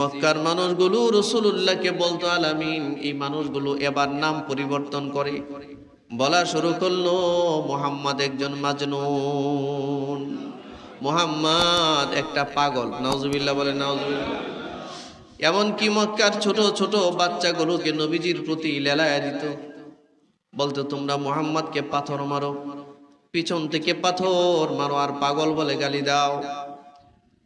মক্কার মানুষগুলো রসুল্লাহকে বলতো, আলামিন, এই মানুষগুলো এবার নাম পরিবর্তন করে। বলা শুরু করল, মোহাম্মদ একজন মাজনুন, মোহাম্মদ একটা পাগল। নাউজুবিল্লাহ বলে, নাউজুবিল্লাহ। এমনকি মক্কার ছোট ছোট বাচ্চাগুলোকে নবীজির প্রতি লেলায় দিত। বলতো, তোমরা মোহাম্মদকে পাথর মারো, পিছন থেকে পাথর মারো আর পাগল বলে গালি দাও।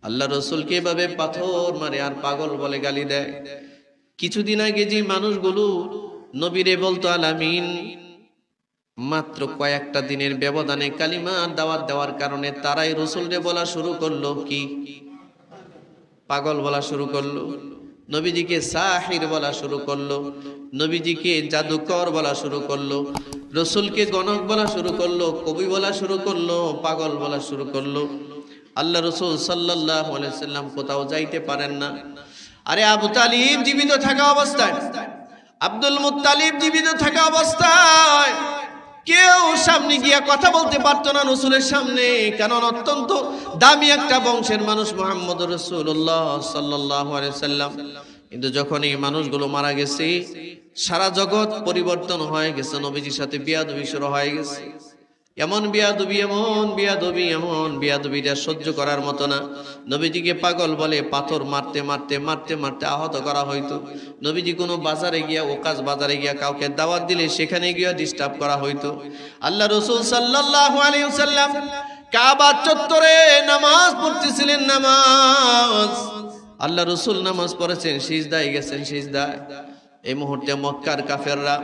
আল্লাহ রসুলকে এভাবে পাথর মারে আর পাগল বলে গালি দেয়। কিছুদিন আগে যে মানুষগুলো নবীরে বলতো, আলামিন, মাত্র কয়েকটা দিনের ব্যবধানে কালিমার দাওয়াত দেওয়ার কারণে তারাই রসুলরে বলা শুরু করল কি? পাগল বলা শুরু করল। নবীজিকে সাহির বলা শুরু করল। নবীজিকে জাদুকর বলা শুরু করল। রসুলকে গণক বলা শুরু করল। কবি বলা শুরু করল। পাগল বলা শুরু করল। আল্লাহ রসুল সাল্লাহ সাল্লাম কোথাও যাইতে পারেন না। আরে আবু তালিব জীবিত থাকা অবস্থায়, আব্দুল মুত্তালিব জীবিত থাকা অবস্থায়, কেউ সামনে গিয়া কথা বলতে পারতো না রসুলের সামনে, কারণ অত্যন্ত দামি একটা বংশের মানুষ মোহাম্মদ রসুল্লাহ সাল্লাহ সাল্লাম। কিন্তু যখন এই মানুষগুলো মারা গেছে, সারা জগৎ পরিবর্তন হয়ে গেছে, নবীজির সাথে বিয়াদবি শুরু হয়ে গেছে। এমন বিয়াদবি এমন বিয়াদবি, এমন বিয়াদবিটা সহ্য করার মতো না। নবীজিকে পাগল বলে পাথর মারতে মারতে মারতে মারতে আহত করা হইতো। নবীজি কোনো বাজারে গিয়া, ওকাজ বাজারে গিয়া কাউকে দাওয়াত দিলে সেখানে গিয়া ডিস্টার্ব করা হইতো। আল্লাহ রসুল সাল্লাল্লাহু আলাইহি সাল্লাম কাবা চত্বরে নামাজ পড়তেছিলেন নামাজ। আল্লাহ রসুল নামাজ পড়েছেন, সিজদায় গেছেন, সিজদায়। এই মুহূর্তে মক্কার কাফেররা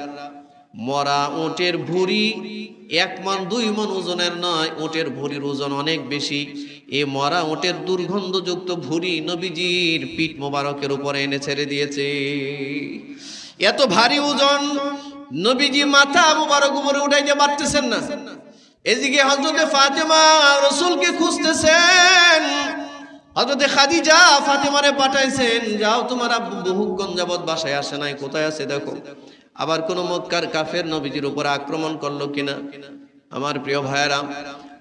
মরা ওটের ভুড়ি, এক মন, দুই মন ওজনের নয়, ওটের ভুড়ির ওজন অনেক বেশি। এ মরা ওটের দুর্গন্ধযুক্ত ভুড়ি নবীজির পিঠ মোবারকের উপরে এনে ছেড়ে দিয়েছে। এত ভারী ওজন নবীজি মাথা মোবারক উপরে উঠাইতে পারতেছেন না। এদিকে হজরতে ফাতেমা রসুলকে খুঁজতেছেন। হজরতে খাদিজা ফাতেমারে পাঠাইছেন, যাও তোমার বহুক্ষণ যাবৎ বাসায় আসে নাই, কোথায় আছে দেখো? আবার কোন মক্কার কাফের নবীজির উপর আক্রমণ করল কিনা? আমার প্রিয় ভাইয়েরা,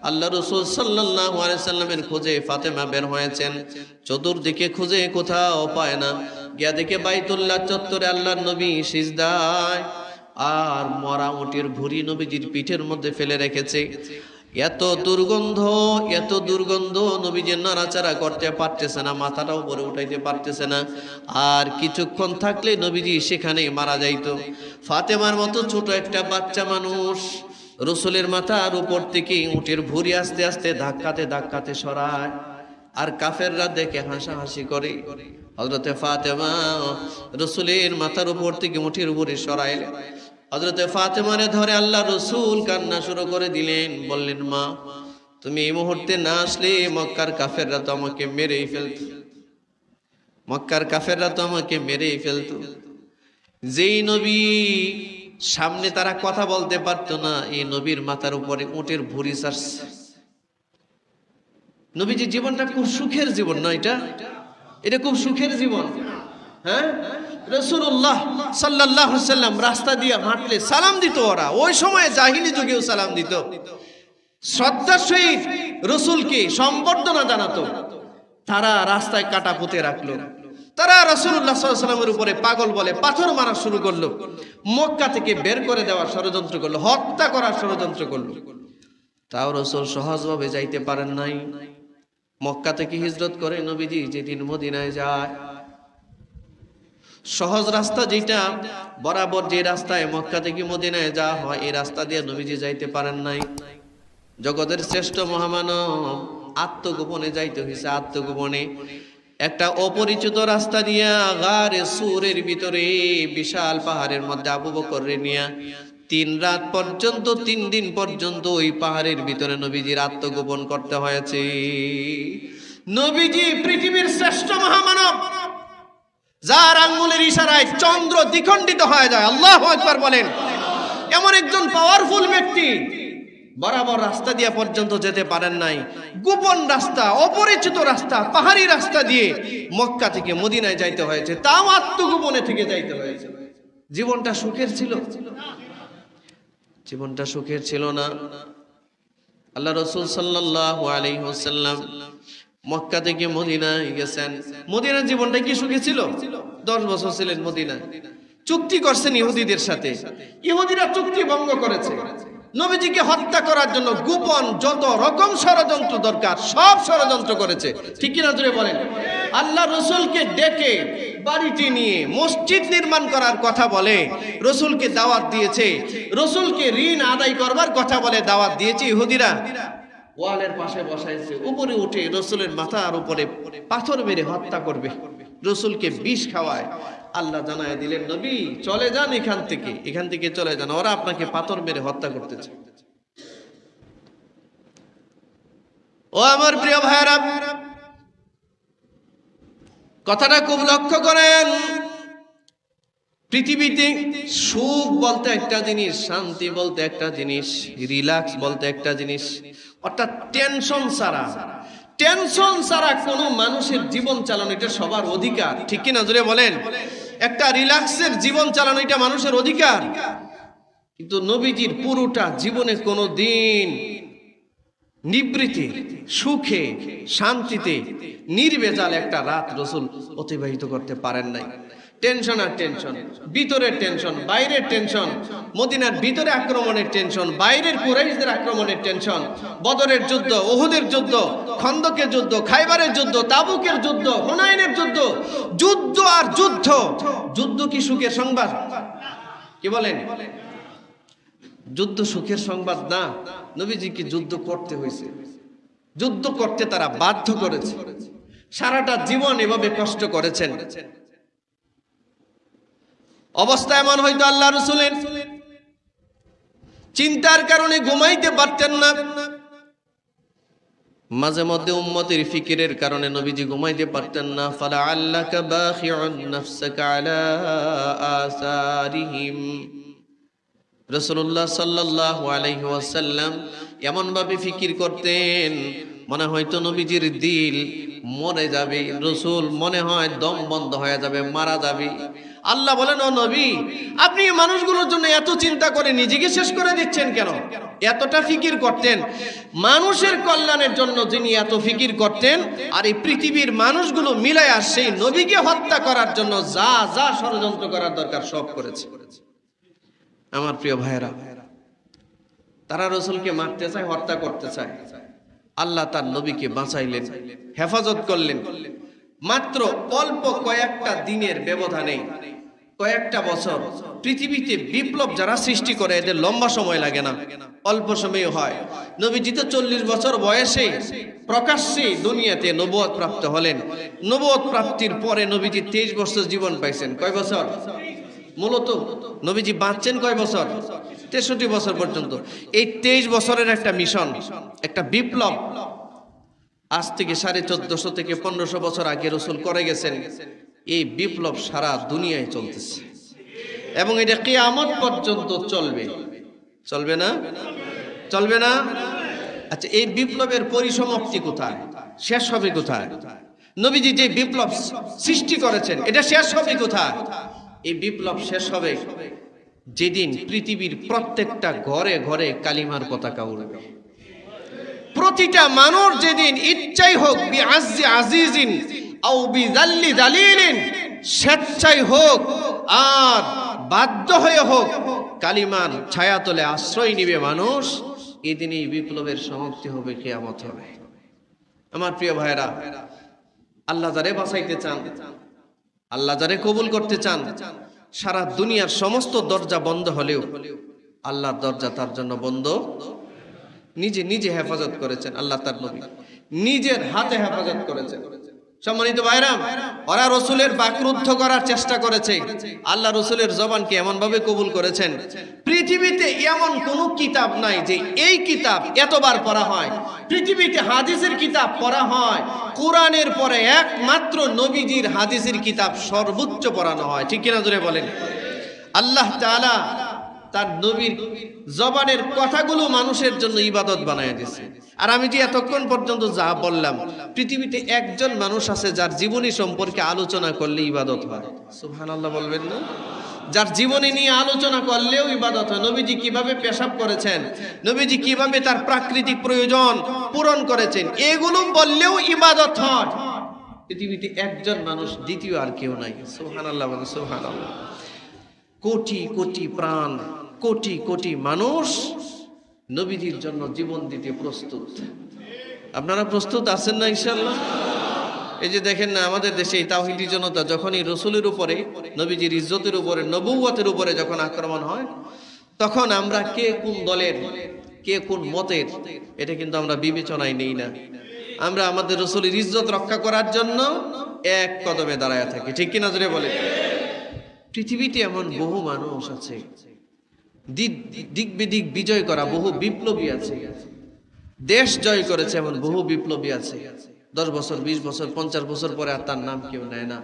আল্লাহ রসুল সাল্লামের খোঁজে ফাতেমা বের হয়েছেন। চতুর্দিকে খুঁজে কোথাও পায় না। গিয়া দেখে বাইতুল্লাহ চত্বরে আল্লাহর নবী সিজদায় আর মরা উটির ভুরি নবীজির পিঠের মধ্যে ফেলে রেখেছে। এত দুর্গন্ধ এত দুর্গন্ধ নবীজি নাড়াচাড়া করতে পারতেছে না, মাথাটা উপরে উঠাইতে পারতেছে না। আর কিছুক্ষণ থাকলে নবীজি সেখানে মারা যাইতো। ফাতেমার মতো ছোট একটা বাচ্চা মানুষ রসুলের মাথার উপর থেকে উটের ভুরি আস্তে আস্তে ধাক্কাতে ধাক্কাতে সরায়। আর কাফেররা দেখে হাসাহাসি করে। হজরতে ফাতেমা রসুলের মাথার উপর থেকে মুঠির উপরে সরাইলেন। হজরতে ফাতেমারে ধরে আল্লাহ রসুল কান্না শুরু করে দিলেন, বললেন, মা, তুমি এই মুহূর্তে না আসলে মক্কার কাফেররা তো আমাকে মেরেই ফেলত। মক্কার কাফেররা তো আমাকে মেরেই ফেলত। যেই নবী সামনে তারা কথা বলতে পারতো না, এই নবীর মাথার উপরে উটের ভুরি চারছে নবীজির জীবনটা খুব সুখের জীবন, না এটা? এটা খুব সুখের জীবন। হ্যাঁ? রাস্তা দিয়ে হাঁটলে সালাম ওরা। ওই সালাম দিত। রসুলকে সম্বর্ধনা জানাতো। তারা রাস্তায় কাটা পুঁতে তারা উপরে পাগল বলে পাথর মারা শুরু করল। মক্কা থেকে বের করে দেওয়ার ষড়যন্ত্র করল, হত্যা করার ষড়যন্ত্র করল। তাও রসুল সহজভাবে যাইতে পারেন নাই। মক্কা থেকে হিজরত করে নবীজি যেদিন মদিনায় যায় সহজ রাস্তা যেটা, বরাবর যে রাস্তায় মক্কা থেকে মদিনায় যাওয়া হয়, এই রাস্তা দিয়ে নবীজি যাইতে পারেন নাই। জগতের শ্রেষ্ঠ মহামানব আত্মগোপনে যাইতে হয়েছে আত্মগোপনে। একটা অপরিচিত রাস্তা দিয়া গারে সুরের ভিতরে বিশাল পাহাড়ের মধ্যে আবু বকর নিয়া তিন রাত পর্যন্ত, তিন দিন পর্যন্ত ওই পাহাড়ের ভিতরে নবীজির আত্মগোপন করতে হয়েছে। নবীজি পৃথিবীর শ্রেষ্ঠ মহামানব। যার আঙ্গুলের ইশারায় চন্দ্র দ্বিখণ্ডিত হয়ে যায়। আল্লাহ একবার বলেন। এমন একজন পাওয়ারফুল ব্যক্তি বরাবর রাস্তা দিয়ে পর্যন্ত যেতে পারেন নাই। গোপন রাস্তা, অপরিচিত রাস্তা, পাহাড়ি রাস্তা দিয়ে মক্কা থেকে মদিনায় যাইতে হয়েছে। তাও আত্মগোপনে থেকে যাইতে হয়েছে। জীবনটা সুখের ছিল? জীবনটা সুখের ছিল না। আল্লাহ রসুল সাল্লাহ আলাইসাল্লাম মক্কা থেকে মদিনায় গেছেন। মদিনার জীবনটা কি সুখে ছিল? দশ বছর ছিলেন মদিনা চুক্তি করছেন ইহুদিদের সাথে। ইহুদিরা চুক্তি ভঙ্গ করেছে। নবীজিকে হত্যা করার জন্য গোপন যত রকম ষড়যন্ত্র দরকার, সব ষড়যন্ত্র করেছে। ঠিক কিনা জুড়ে বলেন? আল্লাহ রসুলকে ডেকে বাড়িতে নিয়ে মসজিদ নির্মাণ করার কথা বলে, রসুলকে দাওয়াত দিয়েছে। রসুলকে ঋণ আদায় করবার কথা বলে দাওয়াত দিয়েছে ইহুদিরা। ওয়ালের পাশে বসাইছে উপরে উঠে রসুলের মাথার উপরে পাথর মেরে হত্যা করবে। রসুলকে বিষ খাওয়ায়। আল্লাহ জানায় দিলেন, নবী, চলে যান এখান থেকে। এখান থেকে চলে যান। ওরা আপনাকে পাথর মেরে হত্যা করতেছে। ও আমার প্রিয় ভাইরা কথাটা খুব লক্ষ্য করেন। পৃথিবীতে সুখ বলতে একটা জিনিস, শান্তি বলতে একটা জিনিস, রিল্যাক্স বলতে একটা জিনিস অর্থাৎ টেনশন ছাড়া। টেনশন ছাড়া কোনো মানুষের জীবন চালানো এটা সবার অধিকার। ঠিক কিনা জুড়ে বলেন? একটা রিল্যাক্সের জীবন চালানো এটা মানুষের অধিকার। কিন্তু নবীজির পুরোটা জীবনে কোনো দিন নিবৃত্তি সুখে, শান্তিতে, নির্বেজাল একটা রাত রসুল অতিবাহিত করতে পারেন নাই। টেনশন আর টেনশন ভিতরের টেনশন বাইরের টেনশন মদিনার ভিতরে আক্রমণের টেনশন বাইরের কুরাইশদের আক্রমণের টেনশন বদরের যুদ্ধ ওহুদের যুদ্ধ, খন্দকের যুদ্ধ, খাইবারের যুদ্ধ, তাবুকের যুদ্ধ, হুনাইনের যুদ্ধ যুদ্ধ আর যুদ্ধ। যুদ্ধ কি সুখের সংবাদ? কি বলেন? যুদ্ধ সুখের সংবাদ না। নবীজিকে যুদ্ধ করতে হয়েছে? যুদ্ধ করতে তারা বাধ্য করেছে। সারাটা জীবন এভাবে কষ্ট করেছেন। অবস্থা এমন হয়তো আল্লাহ রসুলের। চিন্তার কারণে ঘুমাইতে পারতেন না। মাঝে মধ্যে উম্মতের ফিকিরের কারণে নবীজি ঘুমাইতে পারতেন না। ফালা আল্লাহ রসুল্লাহ সাল্লাহ আলাইহি ওয়াসাল্লাম এমনভাবে ফিকির করতেন মনে হয়তো নবীজির দিল মরে যাবে, রসুল মনে হয় দম বন্ধ হয়ে যাবে, মারা যাবে। আল্লাহ বলেন, ও নবী, আপনি মানুষগুলোর জন্য এত চিন্তা করে নিজেকে শেষ করে দিচ্ছেন কেন? এতটা ফিকির করতেন। মানুষের কল্যাণের জন্য যিনি এত ফিকির করতেন, আর এই পৃথিবীর মানুষগুলো মিলায় আর সেই নবীকে হত্যা করার জন্য যা যা ষড়যন্ত্র করার দরকার সব করেছে। আমার প্রিয় ভাইরা তারা রসুলকে মারতে চায়, হত্যা করতে চায়। আল্লাহ তার নবীকে বাঁচাইলেন, হেফাজত করলেন। মাত্র অল্প কয়েকটা দিনের ব্যবধানে কয়েকটা বছর পৃথিবীতে বিপ্লব যারা সৃষ্টি করে, এদের লম্বা সময় লাগে না। অল্প সময় হয়। নবীজি তো চল্লিশ বছর বয়সে প্রকাশ্যে দুনিয়াতে নবুয়ত প্রাপ্ত হলেন। নবুয়ত প্রাপ্তির পরে নবীজি তেইশ বছর জীবন পাইছেন। কয় বছর? মূলত নবীজি বাঁচছেন কয় বছর? তেষট্টি বছর পর্যন্ত। এই তেইশ বছরের একটা মিশন, একটা বিপ্লব, আজ থেকে সাড়ে চোদ্দশো থেকে পনেরোশো বছর আগে রসুল করে গেছেন। এই বিপ্লব সারা দুনিয়ায় চলতেছে। এবং এটা কেয়ামত পর্যন্ত চলবে। চলবে না? চলবে না? আচ্ছা এই বিপ্লবের পরিসমাপ্তি কোথায়? শেষ হবে কোথায়? নবীজি যে বিপ্লব সৃষ্টি করেছেন, এটা শেষ হবে কোথায়? এই বিপ্লব শেষ হবে যেদিন পৃথিবীর প্রত্যেকটা ঘরে ঘরে কালিমার পতাকা উড়বে। প্রতিটা মানুষ যেদিন ইচ্ছাই হোক আজিজিন স্বেচ্ছাই হোক আর বাধ্য হয়ে হোক কালিমান ছায়াতলে আশ্রয় নিবে মানুষ এদিন এই বিপ্লবের সমাপ্তি হবে, কেয়ামত হবে। আমার প্রিয় ভাইরা আল্লাহ যারে বাঁচাইতে চান, আল্লাহ যারে কবুল করতে চান সারা দুনিয়ার সমস্ত দরজা বন্ধ হলেও আল্লাহর দরজা তার জন্য বন্ধ। নিজে নিজে হেফাজত করেছেন আল্লাহ তার নবী। নিজের হাতে হেফাজত করেছেন। সম্মানিত ভাইরাম ওরা রসুলের বাকরুদ্ধ করার চেষ্টা করেছে। আল্লাহ রসুলের জবানকে এমন ভাবে কবুল করেছেন। পৃথিবীতে এমন কোন কিতাব নাই যে এই কিতাব এতবার পড়া হয়। পৃথিবীতে হাদিসের কিতাব পড়া হয়। কোরআনের পরে একমাত্র নবীজির হাদিসের কিতাব সর্বোচ্চ পড়ানো হয়। ঠিক কিনা জোরে বলেন। আল্লাহ তাআলা তার নবীর জবানের কথাগুলো মানুষের জন্য ইবাদত বানায় দিছে। আর আমি যে এতক্ষণ পর্যন্ত যা বললাম, পৃথিবীতে একজন মানুষ আছে যার জীবনী সম্পর্কে আলোচনা করলে ইবাদত হয়। সুবহানাল্লাহ বলবেন না? যার জীবনী নিয়ে আলোচনা করলেও ইবাদত হয়। নবীজি কীভাবে পেশাব করেছেন? নবীজি কীভাবে তার প্রাকৃতিক প্রয়োজন পূরণ করেছেন? এগুলো বললেও ইবাদত হয়। পৃথিবীতে একজন মানুষ, দ্বিতীয় আর কেউ নাই। সোহান আল্লাহ সোহান আল্লাহ কোটি কোটি প্রাণ কোটি কোটি মানুষ নবীজির জন্য জীবন দিতে প্রস্তুত। আপনারা প্রস্তুত আছেন না ইনশাল্লাহ এই যে দেখেন না, আমাদের দেশে এই তাওহিদি জনতা যখনই রসুলের উপরে, নবীজির ইজ্জতের উপরে নবুয়তের উপরে যখন আক্রমণ হয়, তখন আমরা কে কোন দলের, কে কোন মতের, এটা কিন্তু আমরা বিবেচনায় নেই না। আমরা আমাদের রসুলের ইজ্জত রক্ষা করার জন্য এক কদমে দাঁড়ায় থাকি। ঠিক কিনা জোরে বলে পৃথিবীতে এমন বহু মানুষ আছে দিক- দিক বিদিক বিজয় করা, বহু বিপ্লবী আছে। দেশ জয় করেছে এমন বহু বিপ্লবী আছে। দশ বছর, বিশ বছর, পঞ্চাশ বছর পরে আর তার নাম কেউ নেয় না।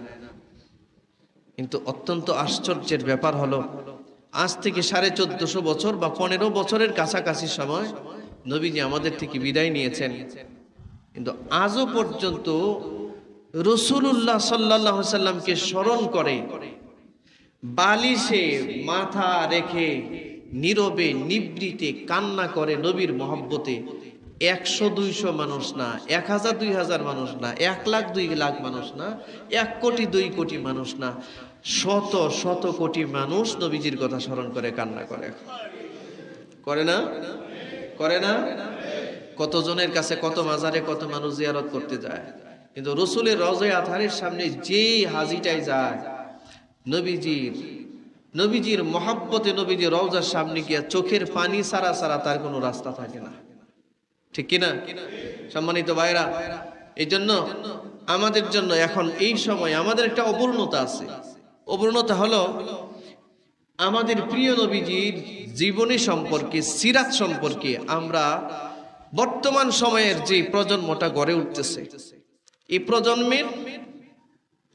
কিন্তু অত্যন্ত আশ্চর্যের ব্যাপার হলো, আজ থেকে সাড়ে চোদ্দশো বছর বা পনেরো বছরের কাছাকাছি সময় নবীজি আমাদের থেকে বিদায় নিয়েছেন। কিন্তু আজও পর্যন্ত রসুল্লাহ সাল্লাহ সাল্লামকে স্মরণ করে, বালিশে মাথা রেখে নীরবে, নিবৃতে কান্না করে নবীর মহব্বতে। একশো, দুইশো মানুষ না, এক হাজার, দুই হাজার মানুষ না, এক লাখ, দুই লাখ মানুষ না, এক কোটি, দুই কোটি মানুষ না, শত শত কোটি মানুষ নবীজির কথা স্মরণ করে কান্না করে। করে না? করে না? কতজনের কাছে কত মাজারে কত মানুষ জিয়ারত করতে যায়? কিন্তু রসুলের রজে আধারের সামনে যেই হাজিটাই যায়, নবীজির নবীজির মহাব্বতে নবীজির রওজার সামনে গিয়া চোখের পানি সারা সারা তার কোনো রাস্তা থাকে না। ঠিক কিনা? সম্মানিত ভাইরা এই জন্য আমাদের জন্য এখন এই সময় আমাদের একটা অপূর্ণতা আছে। অপূর্ণতা হলো আমাদের প্রিয় নবীজির জীবনী সম্পর্কে, সিরাত সম্পর্কে আমরা বর্তমান সময়ের যে প্রজন্মটা গড়ে উঠতেছে। এই প্রজন্মের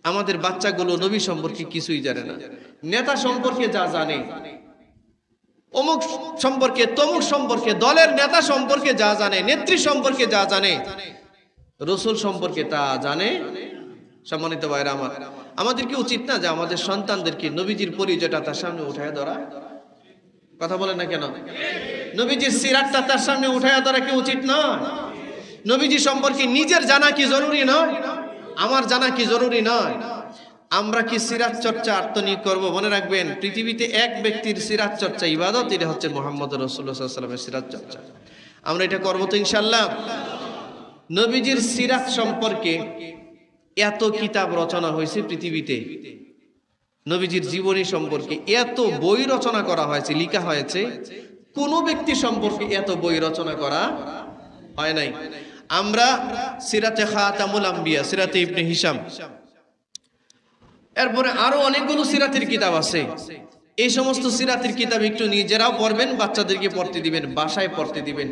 আমাদের বাচ্চাগুলো নবী সম্পর্কে কিছুই জানে না। নেতা সম্পর্কে যা জানে, অমুক সম্পর্কে, তমুক সম্পর্কে, দলের নেতা সম্পর্কে যা জানে, নেত্রী সম্পর্কে যা জানে, রসুল সম্পর্কে তা জানে। সম্মানিত ভাইরা আমার, আমাদের কি উচিত না যে আমাদের সন্তানদেরকে নবীজির পরিচয়টা তার সামনে উঠায় ধরা? কথা বলে না কেন? নবীজির সিরাতটা তার সামনে উঠায় ধরা কি উচিত না নবীজি সম্পর্কে নিজের জানা কি জরুরি নয়? আমার জানা কি জরুরি নয়? আমরা কি সিরাজ চর্চা আত্মনিয়োগ করব? মনে রাখবেন, পৃথিবীতে এক ব্যক্তির সিরাজ চর্চা ইবাদত, এটা হচ্ছে মোহাম্মদ রসুল্লাহামের সিরাজ চর্চা। আমরা এটা করব তো ইনশাল্লাহ নবীজির সিরাজ সম্পর্কে এত কিতাব রচনা হয়েছে পৃথিবীতে। নবীজির জীবনী সম্পর্কে এত বই রচনা করা হয়েছে, লিখা হয়েছে। কোন ব্যক্তি সম্পর্কে এত বই রচনা করা হয় নাই। আমরা সিরাতে খাতামুল আম্বিয়া, সিরাতে ইবনে হিসাম এরপরে আরও অনেকগুলো সিরাতের কিতাব আছে। এই সমস্ত সিরাতের কিতাব একটু নিজেরাও পড়বেন, বাচ্চাদেরকে পড়তে দিবেন, বাসায় পড়তে দিবেন।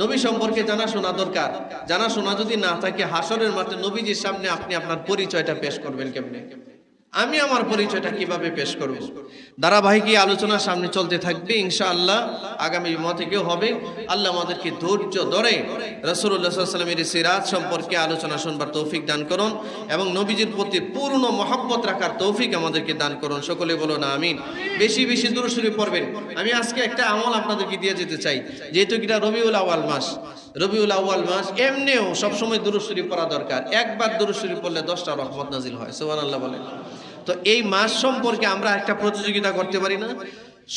নবী সম্পর্কে জানা শোনা দরকার। জানা শোনা যদি না থাকে হাসরের মাঠে নবীজির সামনে আপনি আপনার পরিচয়টা পেশ করবেন কেমনে? আমি আমার পরিচয়টা কীভাবে পেশ করব? ধারাবাহিক এই আলোচনা সামনে চলতে থাকবে, ইনশাআল্লাহ আগামী জুমা থেকেও হবে। আল্লাহ আমাদেরকে ধৈর্য ধরে সাল্লামের সিরাত সম্পর্কে আলোচনা শুনবার তৌফিক দান করুন এবং নবীজির প্রতি পূর্ণ মহব্বত রাখার তৌফিক আমাদেরকে দান করুন। সকলে বলো না আমিন। বেশি বেশি দূরসুরি পড়বেন। আমি আজকে একটা আমল আপনাদেরকে দিয়ে যেতে চাই, যেহেতু এটা রবিউল আওয়াল মাস। রবিউল আউয়াল মাস, এমনিও সবসময় দুরুশরী পড়া দরকার। একবার দুরুশরী পড়লে দশটা রহমত নাজিল হয় সোহান আল্লাহ বলেন। তো এই মাস সম্পর্কে আমরা একটা প্রতিযোগিতা করতে পারি না।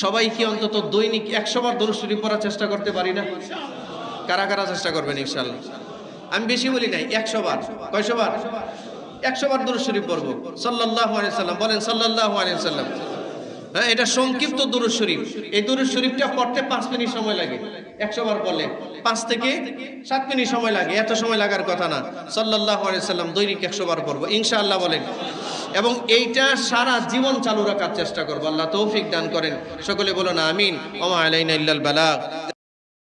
সবাই কি অন্তত দৈনিক একশো বার দুরুশরী পড়ার চেষ্টা করতে পারি না? কারা কারা চেষ্টা করবেন ইনশাল্লাহ আমি বেশি বলি নাই, একশো বার। কয়শো বার? একশো বার দুরুশরী পড়ব। সাল্লাহ সাল্লাম বলেন সাল্লাহ আলিয়া সাল্লাম হ্যাঁ এটা সংক্ষিপ্ত দুরুদ শরীফ। এই দুরুদ শরীফটা পড়তে পাঁচ মিনিট সময় লাগে। একশো বার পড়লে পাঁচ থেকে সাত মিনিট সময় লাগে। এত সময় লাগার কথা না। সাল্লাহ সাল্লাম দৈনিক একশো বার পড়ব। ইনশাআল্লাহ বলেন। এবং এইটা সারা জীবন চালু রাখার চেষ্টা করব। আল্লাহ তৌফিক দান করেন। সকলে বলো না আমিন ওমা আলাইনা ইল্লাল বালাগ।